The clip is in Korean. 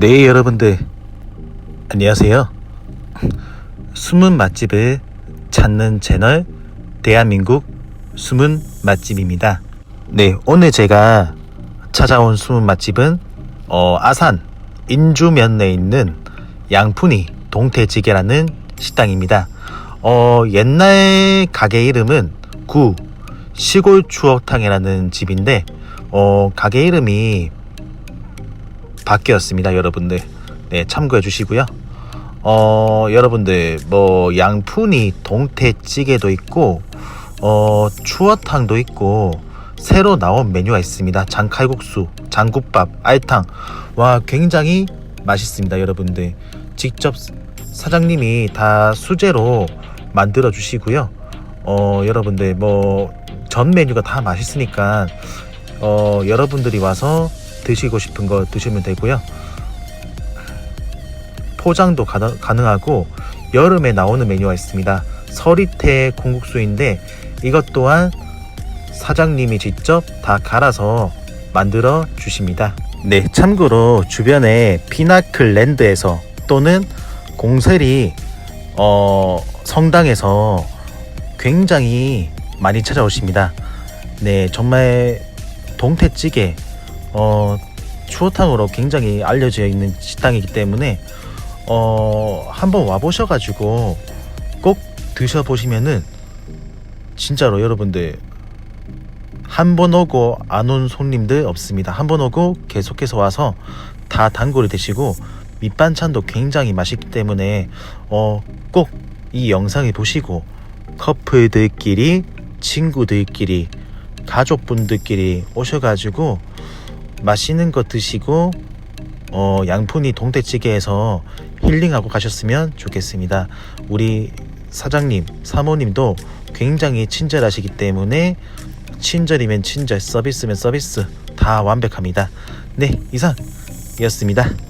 네, 여러분들. 안녕하세요. 숨은 맛집을 찾는 채널 대한민국 숨은 맛집입니다. 네, 오늘 제가 찾아온 숨은 맛집은 어, 아산 인주면에 있는 양푼이 동태찌개라는 식당입니다. 어, 옛날 가게 이름은 구 시골 추억탕이라는 집인데 어, 가게 이름이 바뀌었습니다, 여러분들. 네, 참고해 주시고요. 어, 여러분들, 뭐, 양푼이 동태찌개도 있고, 어, 추어탕도 있고, 새로 나온 메뉴가 있습니다. 장칼국수, 장국밥, 알탕. 와, 굉장히 맛있습니다, 여러분들. 직접 사장님이 다 수제로 만들어 주시고요. 어, 여러분들, 뭐, 전 메뉴가 다 맛있으니까, 어, 여러분들이 와서 드시고 싶은 거 드시면 되고요. 포장도 가능, 가능하고 여름에 나오는 메뉴가 있습니다. 서리태 콩국수인데 이것 또한 사장님이 직접 다 갈아서 만들어 주십니다. 네, 참고로 주변에 피나클 랜드에서 또는 공세리 어, 성당에서 굉장히 많이 찾아오십니다. 네, 정말 동태찌개 어, 추어탕으로 굉장히 알려져 있는 식당이기 때문에 어, 한번 와보셔가지고 꼭 드셔보시면은 진짜로 여러분들 한 번 오고 안 온 손님들 없습니다. 한 번 오고 계속해서 와서 다 단골이 되시고 밑반찬도 굉장히 맛있기 때문에 어, 꼭 이 영상을 보시고 커플들끼리 친구들끼리 가족분들끼리 오셔가지고 맛있는 거 드시고 어, 양푼이 동태찌개에서 힐링하고 가셨으면 좋겠습니다. 우리 사장님, 사모님도 굉장히 친절하시기 때문에 친절이면 친절, 서비스면 서비스 다 완벽합니다. 네, 이상이었습니다.